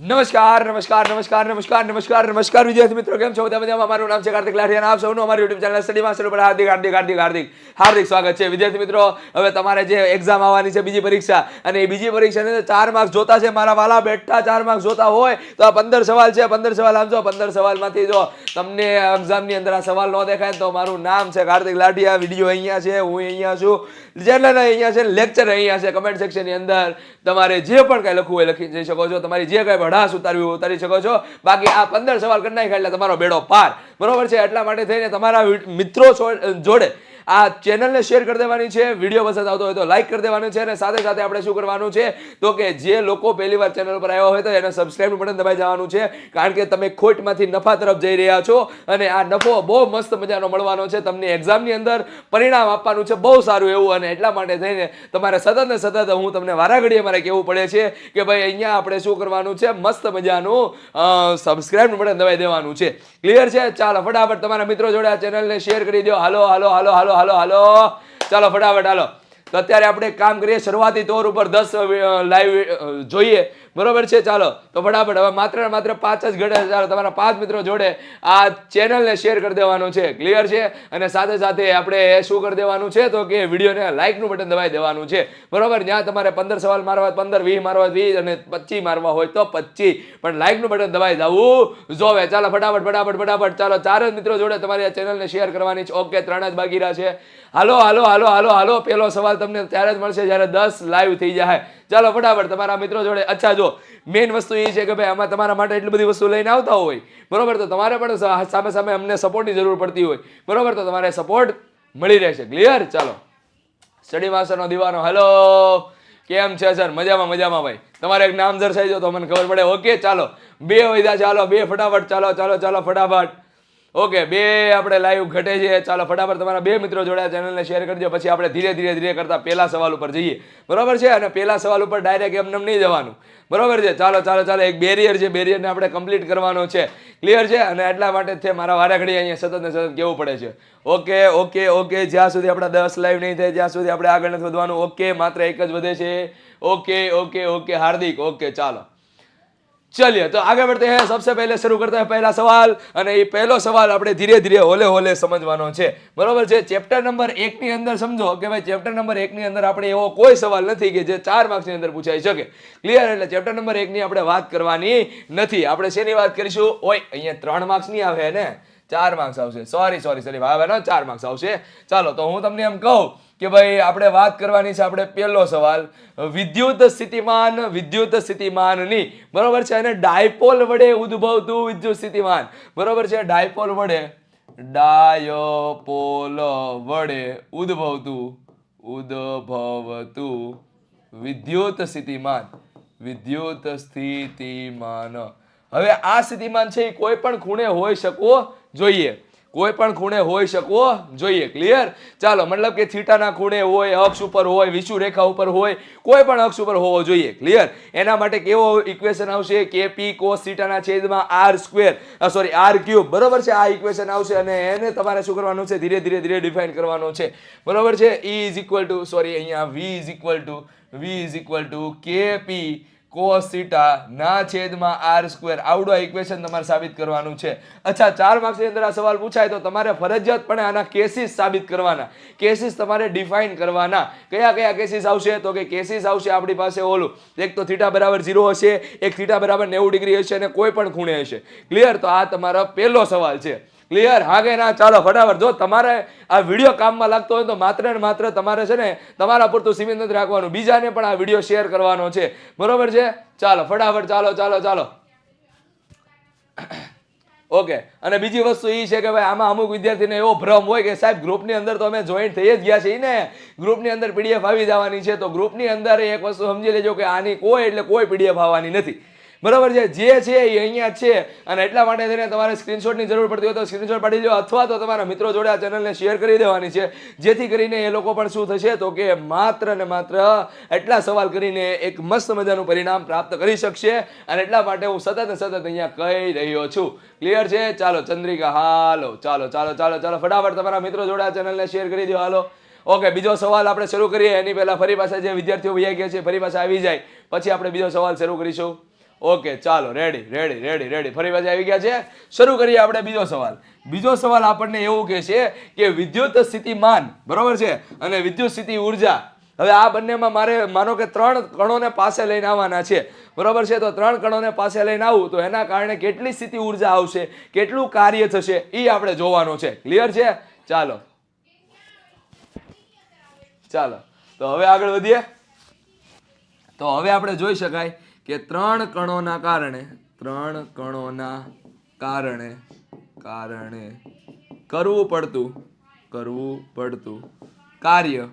નમસ્કાર નમસ્કાર નમસ્કાર નમસ્કાર નમસ્કાર નમસ્કાર વિદ્યાર્થી મિત્રો, કેમ છો? બધા મજામાં? મારું નામ છે કાર્તિક લાઠી અને આપ સૌનું અમારી યુટ્યુબ ચેનલ સ્ટડી માસ્ટર ઉપર હાર્દિક હાર્દિક હાર્દિક હાર્દિક હાર્દિક સ્વાગત છે. વિદ્યાર્થી મિત્રો, હવે તમારે જે એક્ઝામ આવવાની છે, બીજી પરીક્ષા, અને એ બીજી પરીક્ષાની અંદર ચાર માર્ક્સ જોતા છે. મારા વાલા બેઠા ચાર માર્ક્સ જોતા હોય, તો આ પંદર સવાલ છે. પંદર સવાલ આપજો પંદર સવાલમાંથી જો તમને એક્ઝામની અંદર આ સવાલ ન દેખાય તો મારું નામ છે કાર્તિક લાઠિયા. વીડિયો અહીંયા છે, હું અહીંયા છું. ચેનલ અહીંયા છે લેક્ચર અહીંયા છે. કમેન્ટ સેક્શનની અંદર તમારે જે પણ કાંઈ લખવું હોય લખી જઈ શકો છો. તમારી જે કાંઈ ભડાસ ઉતારવી ઉતારી શકો છો. બાકી આ પંદર સવાલ કરી નાખ્યા એટલે તમારો બેડો પાર. બરોબર છે? એટલા માટે થઈને તમારા મિત્રો જોડે આ ચેનલને શેર કરી દેવાની છે. વીડિયો પસંદ આવતો હોય તો લાઈક કરી દેવાનું છે અને સાથે સાથે આપણે શું કરવાનું છે? તો કે જે લોકો પહેલી વાર ચેનલ પર આવ્યા હોય તો એને સબસ્ક્રાઇબ બટન દબાઈ જવાનું છે. કારણ કે તમે ખોટમાંથી નફા તરફ જઈ રહ્યા છો અને આ નફો બહુ મસ્ત મજાનો મળવાનો છે. તમને એક્ઝામની અંદર પરિણામ આપવાનું છે બહુ સારું એવું અને એટલા માટે થઈને તમારે સતત ને સતત હું તમને વારાઘડીએ મારે કહેવું પડે છે કે ભાઈ અહીંયા આપણે શું કરવાનું છે? મસ્ત મજાનું સબસ્ક્રાઇબ બટન દબાઈ દેવાનું છે. ક્લિયર છે? ચાલો, ફટાફટ તમારા મિત્રો જોડે આ ચેનલને શેર કરી દો. હાલો હાલો હાલો હાલો હાલો હાલો. ચાલો, ફટાફટ, હાલો. તો અત્યારે આપણે કામ કરીએ, શરૂઆતી તોર ઉપર દસ લાઈવ જોઈએ. બરોબર છે? ચાલો, તો ફટાફટ, હવે માત્ર માત્ર પાંચ જ ઘટે. ચાલો, તમારા પાંચ મિત્રો જોડે આ ચેનલને શેર કરી દેવાનું છે. ક્લિયર છે? અને સાથે સાથે આપણે શું કરી દેવાનું છે? તો કે વિડીયોને લાઇકનું બટન દબાવી દેવાનું છે. બરોબર? જ્યાં તમારે પંદર સવાલ મારવા પંદર, વીસ મારવા વીસ અને પચીસ મારવા હોય, તો પચીસ પણ લાઇકનું બટન દબાવી દવું જોવે. ચાલો, ફટાફટ ફટાફટ ફટાફટ. ચાલો, ચાર જ મિત્રો જોડે તમારી આ ચેનલને શેર કરવાની છે. ઓકે, ત્રણ જ બાકી રહ્યા છે. હાલો હાલો હાલો હાલો હાલો. પેલો સવાલ તમને ત્યારે જ મળશે જ્યારે દસ લાઈવ થઈ જાય. ચાલો, ફટાફટ તમારા મિત્રો જોડે, અચ્છા, જો મેઇન વસ્તુ એ છે કે ભાઈ, આમાં તમારા માટે એટલી બધી વસ્તુ લઈને આવતા હોય, બરોબર? તો તમારે પણ સામે સામે અમને સપોર્ટની જરૂર પડતી હોય, બરોબર? તો તમારે સપોર્ટ મળી રહેશે. ક્લિયર ચાલો. સ્ટડી માસ્ટરનો દીવાનો. હેલો કેમ છે સર મજામાં મજામાં, ભાઈ. તમારે એક નામ દર્શાઈ દો તો મને ખબર પડે. ઓકે ચાલો. બે વૈધા ચાલો બે, ફટાફટ. ચાલો ચાલો ચાલો, ફટાફટ. ઓકે, બે આપણે લાઈવ ઘટે છે. ચાલો ફટાફટ તમારા બે મિત્રો જોડે ચેનલને શેર કરી દો પછી આપણે ધીરે ધીરે ધીરે કરતા પહેલા સવાલ ઉપર જઈએ. બરાબર છે? અને પહેલા સવાલ ઉપર ડાયરેક્ટ એમને નહીં જવાનું. બરોબર છે? ચાલો ચાલો ચાલો, એક બેરિયર છે. બેરિયરને આપણે કમ્પ્લીટ કરવાનો છે. ક્લિયર છે? અને એટલા માટે છે મારા વારાઘડી અહીંયા સતત ને સતત કહેવું પડે છે. Okay okay okay. જ્યાં સુધી આપણા દસ લાઈવ નહીં થાય, જ્યાં સુધી આપણે આગળ નથી વધવાનું, ઓકે, માત્ર એક જ વધે છે. Okay okay okay. Hardik, okay, ચાલો. चलिए तो आगे बढ़ते हैं सबसे पहले शुरू करते हैं पहला सवाल અને એ પહેલો સવાલ આપણે ધીરે ધીરે હોલે હોલે સમજવાનો છે બરોબર છે ચેપ્ટર નંબર એક ની અંદર સમજો કે ભાઈ ચેપ્ટર નંબર એક ની અંદર આપણે એવો કોઈ સવાલ નથી કે જે ચાર માર્ક્સ ની અંદર પૂછાઈ શકે ક્લિયર એટલે ચેપ્ટર નંબર એક ની આપણે વાત કરવાની નથી આપણે શેની વાત કરીશું ઓય અહીંયા ત્રણ માર્ક્સ નહીં આવે ને ચાર માર્ક્સ આવશે સોરી સોરી સોરી આવે ને ચાર માર્ક્સ આવશે ચાલો તો હું તમને એમ કહું કે ભાઈ આપણે વાત કરવાની છે આપણે પહેલો સવાલ, વિદ્યુત સ્થિતિમાન, વિદ્યુત સ્થિતિમાનની. બરોબર છે? અને ડાયપોલ વડે ઉદ્ભવતું વિદ્યુત સ્થિતિમાન. બરોબર છે? ડાયપોલ વડે ડાયપોલ વડે ઉદ્ભવતું ઉદ્ભવતું વિદ્યુત સ્થિતિમાન. વિદ્યુત સ્થિતિમાન. હવે આ સ્થિતિમાન છે એ કોઈ પણ ખૂણે હોઈ શકવો જોઈએ. કોઈ પણ ખૂણે હોઈ શકવો જોઈએ ક્લિયર ચાલો, મતલબ કે થીટાના ખૂણે હોય, અક્ષ ઉપર હોય, વિષુ રેખા ઉપર હોય, કોઈ પણ અક્ષ ઉપર હોવો જોઈએ ક્લિયર એના માટે કેવો ઇક્વેશન આવશે? કેપી કોસ થીટાના છેદમાં R square sorry R cube બરોબર છે? આ ઇક્વેશન આવશે અને એને તમારે શું કરવાનું છે? ધીરે ધીરે ધીરે ડિફાઇન કરવાનો છે. બરોબર છે? E is equal to sorry અહીંયા V is equal to V is equal to KP cos theta ના છેદમાં આર સ્ક્વેર. આવડો ઇક્વેશન તમારે સાબિત કરવાનું છે. અચ્છા, ચાર માર્ક્સની અંદર આ સવાલ પૂછાય તો તમારે ફરજિયાતપણે આના કેસીસ સાબિત કરવાના. કેસીસ તમારે ડિફાઇન કરવાના. કયા કયા કેસીસ આવશે? તો કે કેસીસ આવશે આપણી પાસે ઓલું. એક તો થીટા બરાબર ઝીરો હશે, એક થીટા બરાબર નેવું ડિગ્રી હશે અને કોઈ પણ ખૂણે હશે. ક્લિયર તો આ તમારો પહેલો સવાલ છે. ક્લિયર હા કે ના? ચાલો, ફટાફટ. જો તમારે આ વીડિયો કામમાં લાગતો હોય તો માત્ર ને માત્ર તમારે છે ને તમારા પૂરતું સીમિત નથી રાખવાનું. બીજાને પણ આ વીડિયો શેર કરવાનો છે. બરોબર છે? ચાલો, ફટાફટ ચાલો ચાલો ચાલો. ઓકે અને બીજી વસ્તુ એ છે કે ભાઈ, આમાં અમુક વિદ્યાર્થીને એવો ભ્રમ હોય કે સાહેબ, ગ્રુપની અંદર તો અમે જોઈન્ટ થઈ જ ગયા છીએ ને. ગ્રુપની અંદર પીડીએફ આવી જવાની છે. તો ગ્રુપની અંદર એક વસ્તુ સમજી લેજો કે આની કોઈ એટલે કોઈ પીડીએફ આવવાની નથી. બરાબર છે? જે છે એ અહીંયા છે. અને એટલા માટે થઈને તમારે સ્ક્રીનશોટની જરૂર પડતી હોય તો સ્ક્રીનશોટ પાડી લો અથવા તો તમારા મિત્રો જોડે આ ચેનલને શેર કરી દેવાની છે. જેથી કરીને એ લોકો પણ શું થશે? તો કે માત્ર ને માત્ર એટલા સવાલ કરીને એક મસ્ત મજાનું પરિણામ પ્રાપ્ત કરી શકશે. અને એટલા માટે હું સતત ને સતત અહીંયા કહી રહ્યો છું. ક્લિયર છે? ચાલો, ચંદ્રિકા, હાલો, ચાલો ચાલો ચાલો ચાલો, ફટાફટ તમારા મિત્રો જોડે આ ચેનલને શેર કરી દો, હાલો. ઓકે, બીજો સવાલ આપણે શરૂ કરીએ. એની પહેલાં ફરી પાસે જે વિદ્યાર્થીઓ ભાઈ ગયા છે, ફરી પાસે આવી જાય. પછી આપણે બીજો સવાલ શરૂ કરીશું. ઓકે ચાલો રેડી રેડી રેડી રેડી ફરી પાછા આવી ગયા છે. શરૂ કરીએ આપણે બીજો સવાલ. બીજો સવાલ આપણને એવું કહે છે કે વિદ્યુત સ્થિતિમાન બરોબર છે? અને વિદ્યુત સ્થિતિ ઊર્જા. હવે આ બંનેમાં મારે, માનો કે ત્રણ કણોને પાસે લઈને આવવાના છે. બરોબર છે? તો ત્રણ કણોને પાસે લઈને આવું, તો એના કારણે કેટલી સ્થિતિ ઊર્જા આવશે? કેટલું કાર્ય થશે? એ આપણે જોવાનું છે. ક્લિયર છે? ચાલો. ચાલો. તો હવે આગળ વધીએ. તો હવે આપણે જોઈ શકાય કે ત્રણ કણોના કારણે, ત્રણ કણોના કારણે કારણે કરવું પડતું કરવું પડતું કાર્ય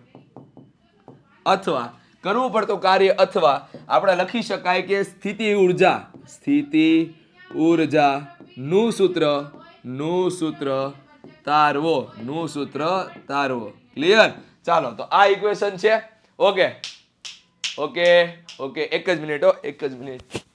અથવા કરવું પડતું કાર્ય અથવા આપણે લખી શકાય કે સ્થિતિ ઊર્જા સ્થિતિ ઊર્જા નું સૂત્રનું સૂત્ર તારવો, નું સૂત્ર તારવો. ક્લિયર ચાલો, તો આ ઇક્વેશન છે. ઓકે ઓકે ઓકે એક જ મિનિટ હો એક જ મિનિટ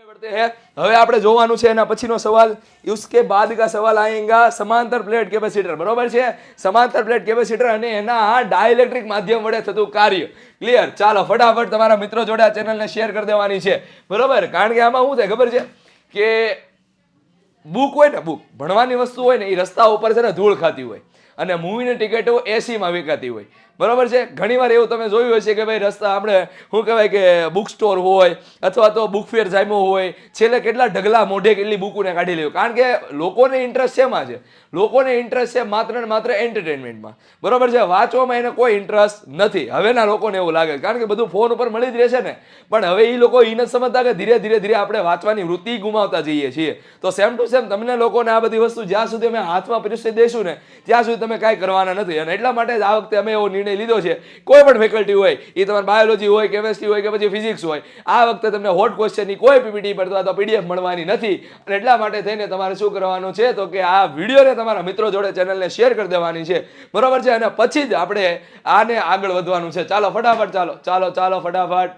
आगे बढ़ते हैं હવે આપણે જોવાનું છે એના પછીનો સવાલ उसके बाद का सवाल आएगा સમાંતર પ્લેટ કેપેસિટર બરોબર છે સમાંતર પ્લેટ કેપેસિટર અને એના ડાઇલેક્ટ્રિક માધ્યમ વડે થતું કાર્ય ક્લિયર ચાલો ફટાફટ તમારા મિત્રો જોડે આ ચેનલને શેર કરી દેવાની છે બરોબર કારણ કે આમાં શું થાય ખબર છે કે બુક હોય ને બુક ભણવાની વસ્તુ હોય ને એ રસ્તા ઉપર છે ને ધૂળ ખાતી હોય અને મૂવીની ટિકિટો એસીમાં વિકાતી હોય બરોબર છે? ઘણીવાર એવું તમે જોયું હશે કે ભાઈ રસ્તા આપણે, શું કહેવાય કે બુક સ્ટોર હોય, અથવા તો બુક ફેર જામ્યો હોય, છેલ્લે કેટલા ઢગલા મોઢે કેટલી બુકોને કાઢી લેવું કારણ કે લોકોને ઇન્ટરેસ્ટ શેમાં છે લોકોને ઇન્ટરેસ્ટ છે માત્ર ને માત્ર એન્ટરટેનમેન્ટમાં બરાબર છે? વાંચવામાં એને કોઈ ઇન્ટરેસ્ટ નથી. હવેના લોકોને એવું લાગે કારણ કે બધું ફોન ઉપર મળી જ રહેશે ને. પણ હવે એ લોકો એ નથી સમજતા કે ધીરે ધીરે ધીરે આપણે વાંચવાની વૃત્તિ ગુમાવતા જઈએ છીએ. તો સેમ ટુ સેમ તમને લોકોને આ બધી વસ્તુ જ્યાં સુધી અમે હાથમાં પરીક્ષિત દઈશું ને, ત્યાં સુધી તમે કાંઈ કરવાના નથી. અને એટલા માટે જ આ વખતે અમે એવો નિર્ણય લીધો છે. કોઈ પણ ફેકલ્ટી હોય, એ તમારે બાયોલોજી હોય કેમેસ્ટ્રી હોય કે પછી ફિઝિક્સ હોય, આ વખતે તમને હોટ ક્વેશ્ચનની કોઈ પીપીટી પર તો પીડીએફ મળવાની નથી. અને એટલા માટે થઈને તમારે શું કરવાનું છે તો કે આ વિડીયોને તમારા મિત્રો જોડે ચેનલને શેર કરી દેવાની છે. બરોબર છે? અને પછી જ આપણે આને આગળ વધવાનું છે. ચાલો, ફટાફટ ચાલો. ચાલો ચાલો, ફટાફટ.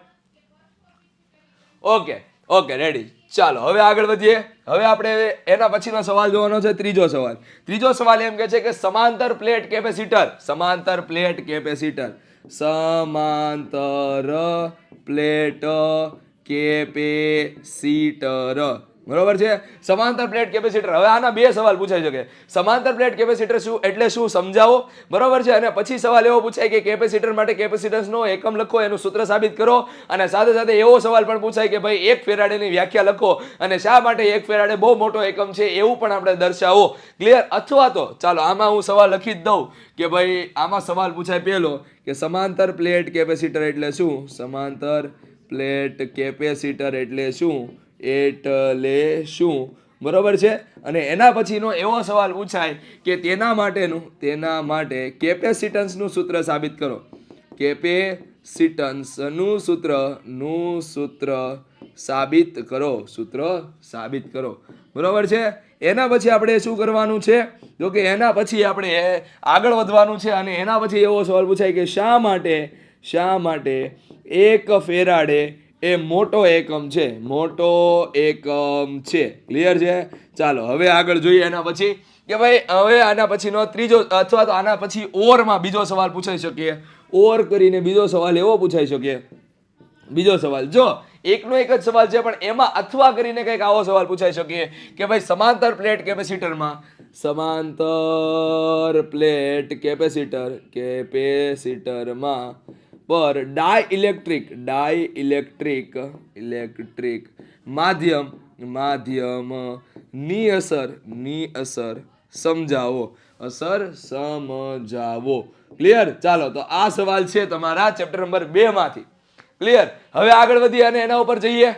ઓકે ઓકે રેડી ચાલો, હવે આગળ વધીએ. હવે આપણે એના પછીનો સવાલ જોવાનો છે, ત્રીજો સવાલ. ત્રીજો સવાલ એમ કે છે કે સમાંતર પ્લેટ કેપેસિટર, સમાંતર પ્લેટ કેપેસિટર, સમાંતર પ્લેટ કેપેસિટર. બરોબર છે? સમાંતર પ્લેટ કેપેસિટર હવે આના બે સવાલ પૂછાઈ શકે સમાંતર પ્લેટ કેપેસિટર શું? એટલે શું? સમજાવો. બરોબર છે? અને પછી સવાલ એવો પૂછાય કે કેપેસિટર માટે કેપેસિટન્સનો એકમ લખો, એનું સૂત્ર સાબિત કરો. અને સાથે સાથે એવો સવાલ પણ પૂછાય કે ભાઈ, એક ફેરાડેની વ્યાખ્યા લખો. અને શા માટે એક ફેરાડે બહુ મોટો એકમ છે એવું પણ આપણે દર્શાવો. ક્લિયર અથવા તો, ચાલો, આમાં હું સવાલ લખી જ દઉં કે ભાઈ, આમાં સવાલ પૂછાય પહેલો કે સમાંતર પ્લેટ કેપેસિટર એટલે શું? સમાંતર પ્લેટ કેપેસિટર એટલે શું? એટલે શું? બરોબર છે? અને એના પછીનો એવો સવાલ પૂછાય કે તેના માટેનું, તેના માટે કેપેસિટન્સનું સૂત્ર સાબિત કરો. કેપેસિટન્સનું સૂત્રનું સૂત્ર સાબિત કરો, સૂત્ર સાબિત કરો. બરોબર છે? એના પછી આપણે શું કરવાનું છે? જો કે એના પછી આપણે આગળ વધવાનું છે અને એના પછી એવો સવાલ પૂછાય કે શા માટે શા માટે એક ફેરાડે એ મોટો એકમ છે, મોટો એકમ છે. ક્લિયર છે? ચાલો, હવે આગળ જોઈએ એના પછી. કે ભાઈ, હવે આના પછીનો ત્રીજો, અથવા તો આના પછી ઓવરમાં બીજો સવાલ પૂછાઈ શકીએ. ઓવર કરીને બીજો સવાલ એવો પૂછાઈ શકીએ. બીજો સવાલ. જો, એકનો એક જ સવાલ છે, પણ એમાં અથવા કરીને કંઈક આવો સવાલ પૂછાઈ શકીએ. કે ભાઈ, સમાંતર પ્લેટ કેપેસિટરમાં? સમાંતર પ્લેટ કેપેસિટર કેપેસિટરમાં પર dielectric dielectric electric માધ્યમ માધ્યમ, ની અસરની અસર સમજાવો અસર સમજાવો. ક્લિયર ચાલો, તો આ સવાલ છે તમારા ચેપ્ટર નંબર બે માંથી. ક્લિયર હવે આગળ વધીએ અને એના ઉપર જઈએ.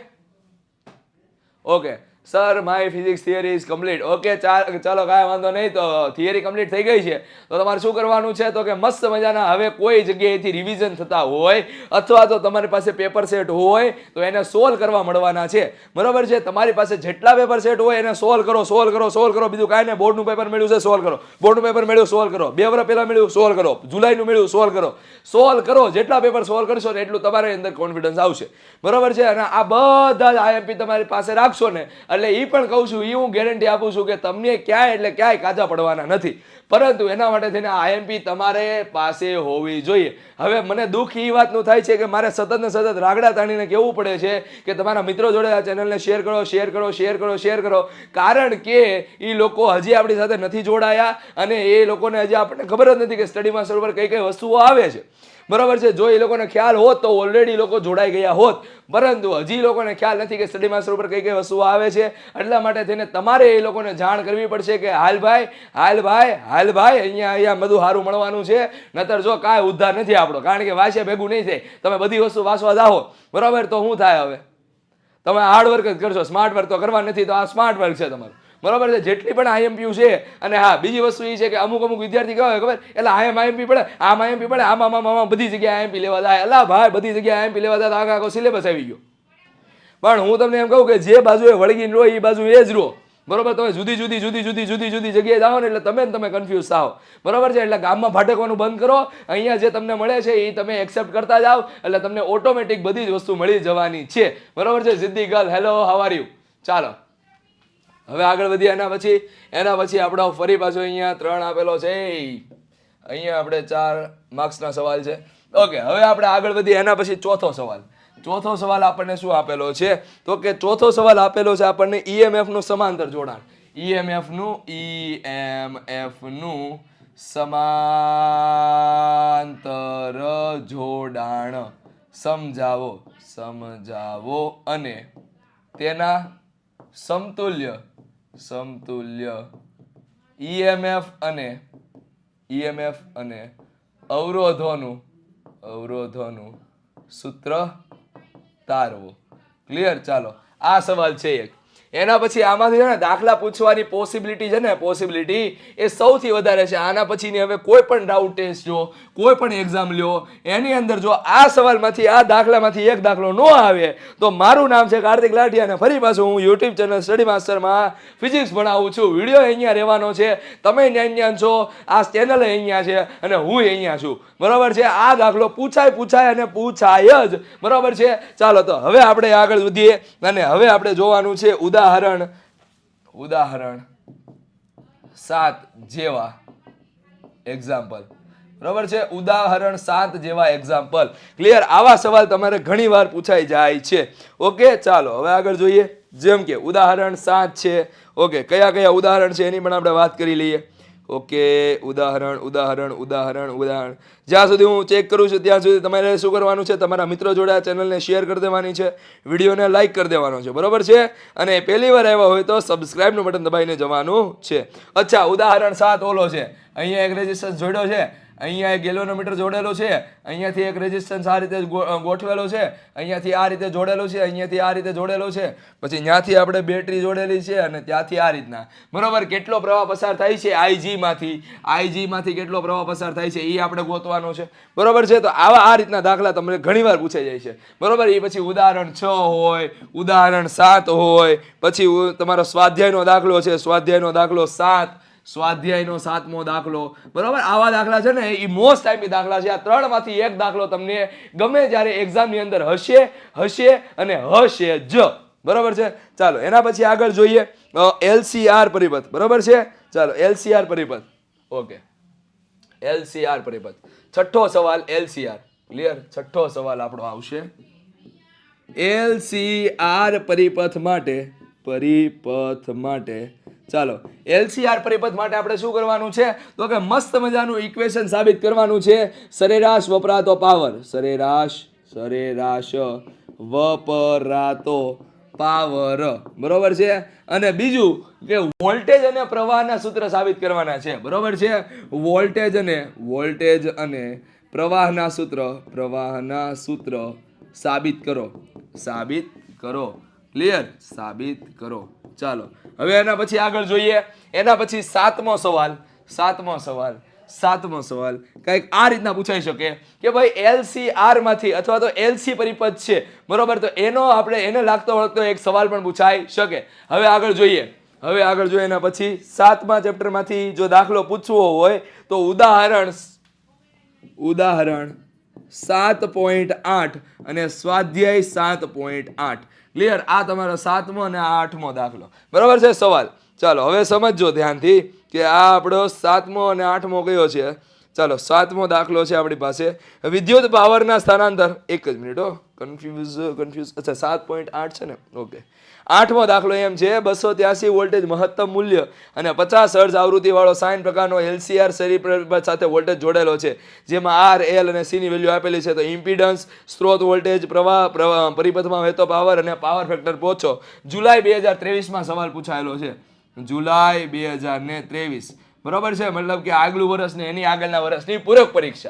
Okay sir my physics theory is complete okay ચાલો, કાંઈ વાંધો નહીં. તો થિયરી કમ્પ્લીટ થઈ ગઈ છે. તો તમારે શું કરવાનું છે? તો કે મસ્ત મજાના હવે કોઈ જગ્યાએથી રિવિઝન થતા હોય અથવા તો તમારી પાસે પેપર સેટ હોય, તો એને સોલ્વ કરવા મળવાના છે. બરાબર છે? તમારી પાસે જેટલા પેપર સેટ હોય, એને સોલ્વ કરો સોલ્વ કરો સોલ્વ કરો. બીજું કાંઈ ને બોર્ડનું પેપર મળ્યું છે સોલ્વ કરો. બોર્ડનું પેપર મળ્યું સોલ્વ કરો. બે વર્ષ પહેલાં મળ્યું સોલ્વ કરો. જુલાઈનું મળ્યું સોલ્વ કરો. સોલ્વ કરો. જેટલા પેપર સોલ્વ કરશો ને એટલું તમારી અંદર કોન્ફિડન્સ આવશે. બરોબર છે? અને આ બધા જ આઈએમપી તમારી પાસે રાખશો ને એટલે એ પણ કહું છું એ હું ગેરંટી આપું છું કે તમને ક્યાંય એટલે ક્યાંય કાચા પડવાના નથી. પરંતુ એના માટે થઈને આઈએમપી તમારે પાસે હોવી જોઈએ. હવે મને દુઃખ એ વાતનું થાય છે કે મારે સતત ને સતત રાગડા તાણીને કહેવું પડે છે કે તમારા મિત્રો જોડે આ ચેનલને શેર કરો શેર કરો શેર કરો શેર કરો. કારણ કે એ લોકો હજી આપણી સાથે નથી જોડાયા અને એ લોકોને હજી આપણને ખબર જ નથી કે સ્ટડી માસ્ટર ઉપર કઈ કઈ વસ્તુઓ આવે છે. બરાબર છે? જો એ લોકોને ખ્યાલ હોત તો ઓલરેડી લોકો જોડાઈ ગયા હોત. પરંતુ હજી લોકોને ખ્યાલ નથી કે સ્ટડી માસ્ટર ઉપર કઈ કઈ વસ્તુઓ આવે છે. એટલા માટે થઈને તમારે એ લોકોને જાણ કરવી પડશે કે હાલ ભાઈ હાલ ભાઈ હાલ ભાઈ, અહીંયા અહીંયા બધું સારું મળવાનું છે. નતર જો કાંઈ ઉદ્ધાર નથી આપણો. કારણ કે વાંચે ભેગું નહીં થાય. તમે બધી વસ્તુ વાંચવા જાઓ. બરાબર? તો શું થાય હવે? તમે હાર્ડ વર્ક જ કરશો. સ્માર્ટ વર્ક તો કરવા નથી. તો આ સ્માર્ટ વર્ક છે તમારું. બરાબર છે? જેટલી પણ આઈએમપીયુ છે અને હા, બીજી વસ્તુ એ છે કે અમુક અમુક વિદ્યાર્થી કહેવાય ખબર? એટલે આમ આઈએમપી પડે, આમ આઈએમપી પડે, આમ આમ આમ બધી જગ્યાએ આઈએમપી લેવા જાય. અલા ભાઈ, બધી જગ્યાએ આઈએમપી લેવા જાય આખા આખો સિલેબસ આવી ગયો. પણ હું તમને એમ કહું કે જે બાજુએ વળગીને રહો, એ બાજુ એ જ રહો. બરોબર? તમે જુદી જુદી જુદી જુદી જુદી જુદી જગ્યાએ જાઓ ને એટલે તમે તમે કન્ફ્યુઝ થાઓ. બરોબર છે? એટલે ગામમાં ભટકવાનું બંધ કરો. અહીંયા જે તમને મળે છે, એ તમે એક્સેપ્ટ કરતા જાઓ. એટલે તમને ઓટોમેટિક બધી જ વસ્તુ મળી જવાની છે. બરોબર છે? સિદ્ધિ ગર્લ હેલો હાવ યુ ચાલો. હવે આગળ વધીએ, એના પછી એના પછી આપણો ફરી પાછો અહીંયા ત્રણ આપેલો છે. અહીંયા આપણે ચાર માર્ક્સના સવાલ છે. ઓકે હવે આપણે આગળ વધીએ, એના પછી ચોથો સવાલ. ચોથો સવાલ આપણને શું આપેલો છે? તો કે ચોથો સવાલ આપેલો છે આપણને ઈએમએફનું સમાંતર જોડાણ. ઈએમએફનું ઈએમએફનું ઈએમએફનું સમાંતર જોડાણ. સમજાવો સમજાવો અને તેના સમતુલ્ય સમતુલ્ય. ઈએમએફ અને ઈએમએફ અને અવરોધોનું અવરોધોનું સૂત્ર તારવો. ક્લિયર ચાલો. આ સવાલ છે એક. એના પછી આમાંથી છે ને દાખલા પૂછવાની પોસિબિલિટી છે ને પોસિબિલિટી એ સૌથી વધારે છે. આના પછીની હવે કોઈ પણ ડાઉટ ટેસ્ટ જો, કોઈ પણ એક્ઝામ લ્યો, એની અંદર જો આ સવાલમાંથી, આ દાખલામાંથી એક દાખલો ન આવે, તો મારું નામ છે કાર્તિક લાઠિયા અને ફરી પાછું હું યુટ્યુબ ચેનલ સ્ટડી માસ્ટરમાં ફિઝિક્સ ભણાવું છું. વીડિયો અહીંયા રહેવાનો છે. તમે અહીંયા છો. આ ચેનલ અહીંયા છે અને હું અહીંયા છું. બરાબર છે? આ દાખલો પૂછાય પૂછાય અને પૂછાય જ. બરાબર છે? ચાલો તો હવે આપણે આગળ વધીએ અને હવે આપણે જોવાનું છે ઉદાહરણ ઉદાહરણ ઉદાહરણ સાત જેવા એક્ઝામ્પલ બરાબર છે? ઉદાહરણ સાત જેવા એક્ઝામ્પલ ક્લિયર આવા સવાલ તમારે ઘણી વાર પૂછાઈ જાય છે. ઓકે ચાલો, હવે આગળ જોઈએ. જેમ કે ઉદાહરણ સાત છે. ઓકે કયા કયા ઉદાહરણ છે? એની પણ આપણે વાત કરી લઈએ. ઓકે, ઉદાહરણ ઉદાહરણ ઉદાહરણ ઉદાહરણ. જ્યાં સુધી હું ચેક કરું છું, ત્યાં સુધી તમારે શું કરવાનું છે? તમારા મિત્રો જોડે આ ચેનલને શેર કરી દેવાની છે વિડીયોને લાઈક કરી દેવાનો છે, બરોબર છે? અને પહેલી વાર આવ્યા હોય તો સબસ્ક્રાઈબનું બટન દબાઈને જવાનું છે. અચ્છા, ઉદાહરણ સાત ઓલો છે. અહીંયા એક રેઝિસ્ટન્સ જોડ્યો છે. અહીંયા એક ગેલોનોમીટર જોડેલો છે. અહીંયાથી એક રેઝિસ્ટન્સ આ રીતે ગોઠવેલો છે. અહીંયાથી આ રીતે જોડેલો છે. અહીંયાથી આ રીતે જોડેલો છે. પછી ત્યાંથી આપણે બેટરી જોડેલી છે અને ત્યાંથી આ રીતના. બરાબર? કેટલો પ્રવાહ પસાર થાય છે આઈજીમાંથી આઈજીમાંથી કેટલો પ્રવાહ પસાર થાય છે? એ આપણે ગોતવાનો છે. બરાબર છે? તો આવા આ રીતના દાખલા તમને ઘણીવાર પૂછાઈ જાય છે. બરાબર? એ પછી ઉદાહરણ છ હોય, ઉદાહરણ સાત હોય, પછી તમારો સ્વાધ્યાયનો દાખલો છે. સ્વાધ્યાયનો દાખલો સાત સ્વાધ્યાયનો સાતમો દાખલો. બરાબર? આવા દાખલા છે ને એ મોસ્ટ ટાઈપી દાખલા છે. આ ત્રણમાંથી એક દાખલો તમને ગમે જ્યારે એક્ઝામની અંદર હશે હશે અને હશે જ. બરાબર છે? ચાલો, એના પછી આગળ જોઈએ. એલસીઆર પરિપથ. બરાબર છે? ચાલો એલસીઆર પરિપથ. ઓકે એલસીઆર પરિપથ. છઠ્ઠો સવાલ એલસીઆર ક્લિયર છઠ્ઠો સવાલ આપણો આવશે. એલસીઆર પરિપથ માટે પરિપથ માટે ચાલો એલસીઆર પરિપથ માટે આપણે શું કરવાનું છે? તો કે મસ્ત મજાનું ઇક્વેશન સાબિત કરવાનું છે. સરેરાશ વપરાતો પાવર સરેરાશ સરેરાશ વપરાતો પાવર બરોબર છે? અને બીજું કે વોલ્ટેજ અને પ્રવાહના સૂત્ર સાબિત કરવાના છે. બરોબર છે? વોલ્ટેજ અને વોલ્ટેજ અને પ્રવાહના સૂત્ર પ્રવાહના સૂત્ર સાબિત કરો. સાબિત કરો. ક્લિયર સાબિત કરો. ચાલો. હવે એના પછી આગળ જોઈએ. એના પછી સાતમો સવાલ. સાતમો સવાલ. સાતમો સવાલ. કંઈક આ રીતના પૂછાઈ શકે કે ભાઈ એલસીઆરમાંથી અથવા તો એલસી પરિપથ છે. બરોબર? તો એનો આપણે, એને લાગતો વળગતો એક સવાલ પણ પૂછાઈ શકે. હવે આગળ જોઈએ. હવે આગળ જોઈએ એના પછી સાતમા ચેપ્ટરમાંથી જો દાખલો પૂછવો હોય, તો ઉદાહરણ ઉદાહરણ સાત પોઈન્ટ આઠ અને સ્વાધ્યાય સાત પોઈન્ટ આઠ. ક્લિયર આ તમારો સાતમો અને આ આઠમો દાખલો. બરાબર છે? સવાલ. ચાલો, હવે સમજજો ધ્યાનથી કે આ આપણો સાતમો અને આઠમો કયો છે? ચાલો, સાતમો દાખલો છે આપણી પાસે. વિદ્યુત પાવરના સ્થાનાંતર. એક જ મિનિટ, હો. કન્ફ્યુઝ કન્ફ્યુઝ અચ્છા, સાત પોઈન્ટ આઠ છે ને? ઓકે. આઠમો દાખલો એમ છે, બસો ત્યાસી વોલ્ટેજ મહત્તમ મૂલ્ય અને પચાસ હર્ઝ આવૃત્તિવાળો સાઇન પ્રકારનો એલસીઆર શરીર સાથે વોલ્ટેજ જોડેલો છે. જેમાં આર એલ અને સીની વેલ્યુ આપેલી છે. તો ઇમ્પિડન્સ સ્ત્રોત વોલ્ટેજ, પ્રવાહ પરિપથમાં વહેતો પાવર અને પાવર ફેક્ટર પહોંચો. જુલાઈ બે હજાર ત્રેવીસમાં સવાલ પૂછાયેલો છે. જુલાઈ બે હજાર ને ત્રેવીસ. બરોબર છે? મતલબ કે આગલું વર્ષ ને એની આગળના વર્ષની પૂરક પરીક્ષા.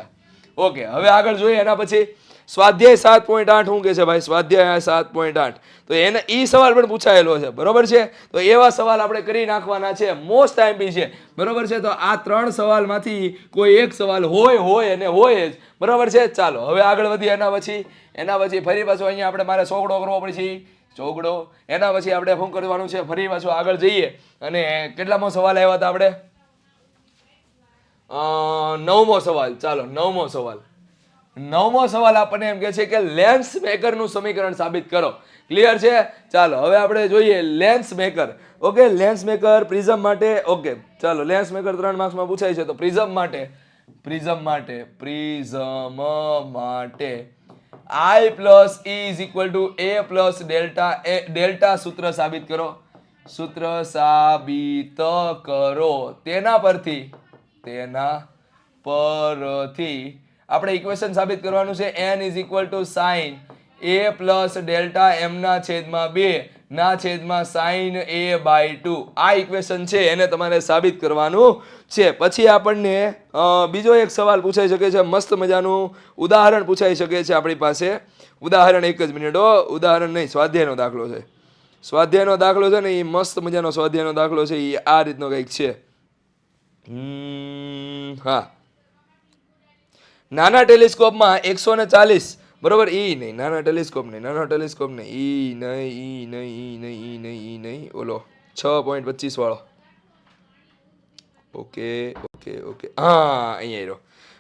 ઓકે, હવે આગળ જોઈએ એના પછી. સ્વાધ્યાય સાત પોઈન્ટ આઠ શું કે છે ભાઈ? સ્વાધ્યાય સાત પોઈન્ટ આઠ. તો એને એ સવાલ પણ પૂછાયેલો છે, બરોબર છે? તો એવા સવાલ આપણે કરી નાખવાના છે. મોસ્ટ આઈમ્પી છે. બરોબર છે? તો આ ત્રણ સવાલમાંથી કોઈ એક સવાલ હોય હોય અને હોય જ. બરોબર છે? ચાલો, હવે આગળ વધીએ એના પછી. એના પછી ફરી પાછું અહીંયા આપણે મારે સોગડો કરવો પડશે. ચોગડો. એના પછી આપણે શું કરવાનું છે? ફરી પાછું આગળ જઈએ. અને કેટલામો સવાલ આવ્યા હતા આપણે? નવમો સવાલ. ચાલો, નવમો સવાલ. નવમો સવાલ આપણને એમ કહે છે કે લેન્સ મેકરનું સમીકરણ સાબિત કરો. ક્લિયર છે? ચાલો, હવે આપણે જોઈએ lens maker. Okay, lens maker prism માટે, ઓકે, ચાલો, લેન્સ મેકર ત્રણ માર્ક્સમાં પૂછાય છે તો પ્રિઝમ માટે પ્રિઝમ માટે પ્રિઝમ માટે. I plus is equal to A plus delta A delta સૂત્ર સાબિત કરો. સૂત્ર સાબિત કરો. તેના પરથી તેના પરથી આપણે ઇક્વેશન સાબિત કરવાનું છે n is equal to sine A plus delta એમના છેદમાં બે ના છેદમાં સાઇન એ બાય ટુ આ ઇક્વેશન છે, એને તમારે સાબિત કરવાનું છે. પછી આપણને બીજો એક સવાલ પૂછાઈ શકે છે, મસ્ત મજાનું ઉદાહરણ પૂછાઈ શકે છે આપણી પાસે. ઉદાહરણ એક જ મિનિટ હો, ઉદાહરણ નહીં, સ્વાધ્યાયનો દાખલો છે. સ્વાધ્યાયનો દાખલો છે ને એ મસ્ત મજાનો સ્વાધ્યાયનો દાખલો છે એ આ રીતનો કંઈક છે. હા. નાના ટેલિસ્કોપમાં એકસો ને ચાલીસ. બરોબર? ઈ નહીં. નાના ટેલિસ્કોપ નહીં. નાના ટેલિસ્કોપ નહીં. ઈ નહીં ઈ નહીં ઈ નહીં ઈ નહીં ઈ નહીં. ઓલો, છ પોઈન્ટ પચીસ વાળો. Okay okay okay. હા, અહીંયા રહ્યો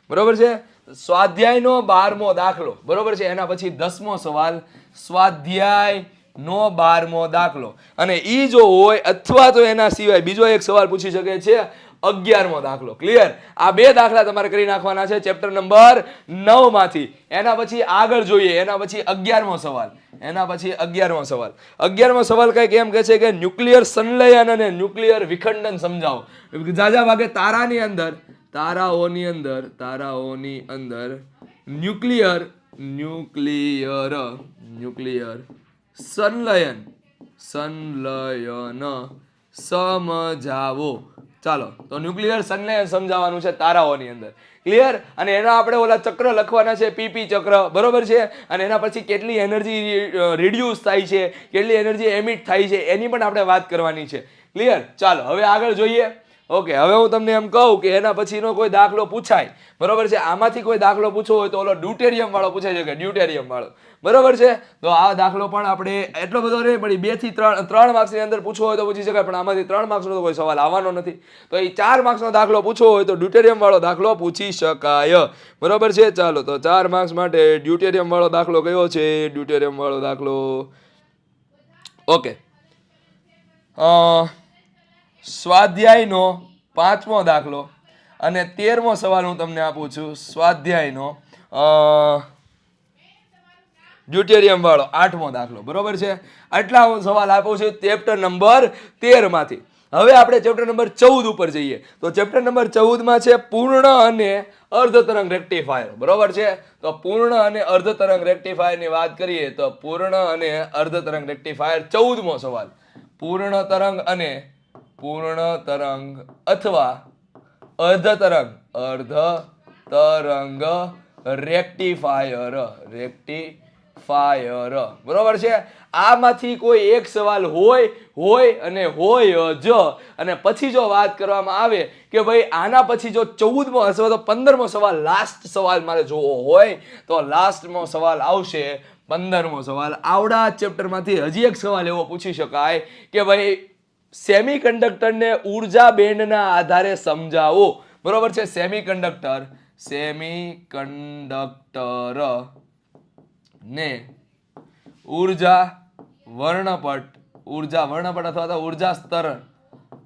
બરોબર છે? સ્વાધ્યાયનો બારમો દાખલો. બરોબર છે? એના પછી દસમો સવાલ. સ્વાધ્યાય નો બારમો દાખલો. અને ઈ જો હોય અથવા તો એના સિવાય બીજો એક સવાલ પૂછી શકે છે. અગિયારમો દાખલો. ક્લિયર આ બે દાખલા તમારે કરી નાખવાના છે. ચેપ્ટર નંબર નવમાંથી એના પછી આગળ જોઈએ. એના પછી અગિયારમો સવાલ. એના પછી અગિયારમો સવાલ. અગિયારમો સવાલ કંઈક એમ કહે છે કે ન્યુક્લિયર સંલયન અને ન્યુક્લિયર વિખંડન સમજાવો. જાજા ભાગે તારાની અંદર, તારાઓની અંદર તારાઓની અંદર ન્યુક્લિયર ન્યુક્લિયર ન્યુક્લિયર સંલયન. સંલયન. સમજાવો. ચાલો, તો ન્યુક્લિયર સનને સમજાવવાનું છે તારાઓની અંદર. ક્લિયર અને એના આપણે ઓલા ચક્ર લખવાના છે પીપી ચક્ર. બરોબર છે? અને એના પછી કેટલી એનર્જી રિડ્યુસ થાય છે, કેટલી એનર્જી એમિટ થાય છે, એની પણ આપણે વાત કરવાની છે. ક્લિયર ચાલો, હવે આગળ જોઈએ. ઓકે, હવે હું તમને એમ કહું કે એના પછીનો કોઈ દાખલો પૂછાય. બરોબર છે? આમાંથી કોઈ દાખલો પૂછવો હોય તો ઓલો ડ્યુટેરિયમ વાળો પૂછાઈ શકે ડ્યુટેરિયમ વાળો. બરોબર છે? તો આ દાખલો પણ આપણે એટલો બધો નહીં, પણ બેથી ત્રણ ત્રણ માર્ક્સની અંદર પૂછવો હોય તો પૂછી શકાય, પણ આમાંથી ત્રણ માર્ક્સનો તો કોઈ સવાલ આવવાનો નથી. તો એ ચાર માર્ક્સનો દાખલો પૂછવો હોય તો ડ્યુટેરિયમ વાળો દાખલો પૂછી શકાય. બરોબર છે? ચાલો, તો ચાર માર્ક્સ માટે ડ્યુટેરિયમ વાળો દાખલો કયો છે? ડ્યુટેરિયમ વાળો દાખલો. ઓકે. અ સ્વાધ્યાયનો પાંચમો દાખલો અને તેરમો સવાલ હું તમને આપું છું, સ્વાધ્યાયનો ડ્યુટેરિયમ વાળો આઠમો દાખલો. બરોબર છે? આટલા હું સવાલ આપું છું ચેપ્ટર નંબર તેરમાંથી. હવે આપણે ચેપ્ટર નંબર ચૌદ ઉપર જઈએ. તો ચેપ્ટર નંબર ચૌદમાં છે પૂર્ણ અને અર્ધ તરંગ રેક્ટિફાયર. બરોબર છે? તો પૂર્ણ અને અર્ધ તરંગ રેક્ટિફાયરની વાત કરીએ તો પૂર્ણ અને અર્ધ તરંગ રેક્ટિફાયર ચૌદમો સવાલ. પૂર્ણ તરંગ અને પૂર્ણ તરંગ અથવા અર્ધ તરંગ. અર્ધ તરંગ. રેક્ટિફાયર ફાયર બરોબર છે? આમાંથી કોઈ એક સવાલ હોય હોય અને હોય જ. અને પછી જો વાત કરવામાં આવે કે ભાઈ આના પછી જો ચૌદમો અથવા તો પંદરમો સવાલ લાસ્ટ સવાલ મારે જોવો હોય, તો લાસ્ટમો સવાલ આવશે, પંદરમો સવાલ આવડા ચેપ્ટરમાંથી હજી એક સવાલ એવો પૂછી શકાય કે ભાઈ સેમી કંડક્ટરને ઊર્જા બેન્ડના આધારે સમજાવો. બરોબર છે? સેમિકન્ડક્ટર સેમિકન્ડક્ટર ને ઊર્જા વર્ણપટ ઊર્જા વર્ણપટ અથવા તો ઊર્જા સ્તર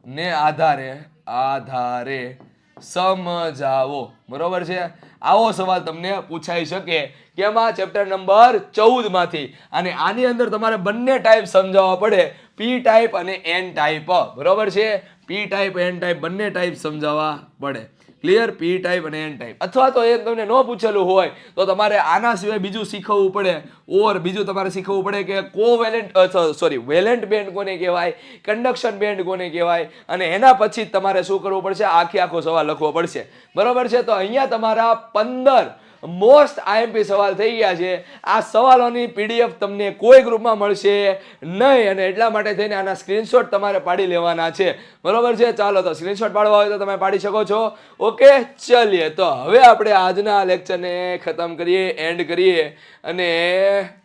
ને આધારે આધારે સમજાવો. બરોબર છે? આવો સવાલ તમને પૂછાઈ શકે કેમાં ચેપ્ટર નંબર ચૌદમાંથી અને આની અંદર તમારે બંને ટાઈપ સમજાવવા પડે. પી ટાઈપ અને એન ટાઈપ બરોબર છે? પી ટાઈપ એન ટાઈપ બંને ટાઈપ સમજાવવા પડે. ક્લિયર પી ટાઈપ અને એન ટાઈપ અથવા તો એ તમને ન પૂછેલું હોય, તો તમારે આના સિવાય બીજું શીખવવું પડે. ઓર બીજું તમારે શીખવવું પડે કે કોવેલેન્ટ સોરી વેલેન્ટ બેન્ડ કોને કહેવાય કંડક્શન બેન્ડ કોને કહેવાય, અને એના પછી તમારે શું કરવું પડશે? આખી આખો સવાલ લખવો પડશે. બરોબર છે? તો અહીંયા તમારા પંદર મોસ્ટ આઈએમપી સવાલ થઈ ગયા છે. આ સવાલોની પીડીએફ તમને કોઈ ગ્રુપમાં મળશે નહીં અને એટલા માટે થઈને આના સ્ક્રીનશોટ તમારે પાડી લેવાના છે. બરોબર છે? ચાલો તો સ્ક્રીનશોટ પાડવા હોય તો તમે પાડી શકો છો. ઓકે, ચલીએ. તો હવે આપણે આજના લેક્ચરને ખતમ કરીએ, એન્ડ કરીએ અને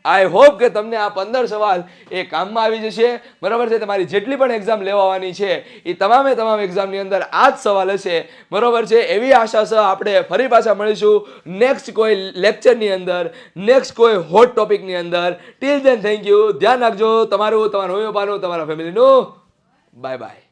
આઈ હોપ કે તમને આ પંદર સવાલ એ કામમાં આવી જશે. બરાબર છે? તમારી જેટલી પણ એક્ઝામ લેવાવાની છે, એ તમામે તમામ એક્ઝામની અંદર આ જ સવાલ હશે. બરાબર છે? એવી આશા સહ આપણે ફરી પાછા મળીશું નેક્સ્ટ કોઈ લેક્ચરની અંદર નેક્સ્ટ કોઈ હોટ ટોપિકની અંદર. ટિલ ધેન થેન્ક યુ ધ્યાન રાખજો. તમારું, તમારા મમ્મી પપ્પાનું તમારા ફેમિલીનું બાય બાય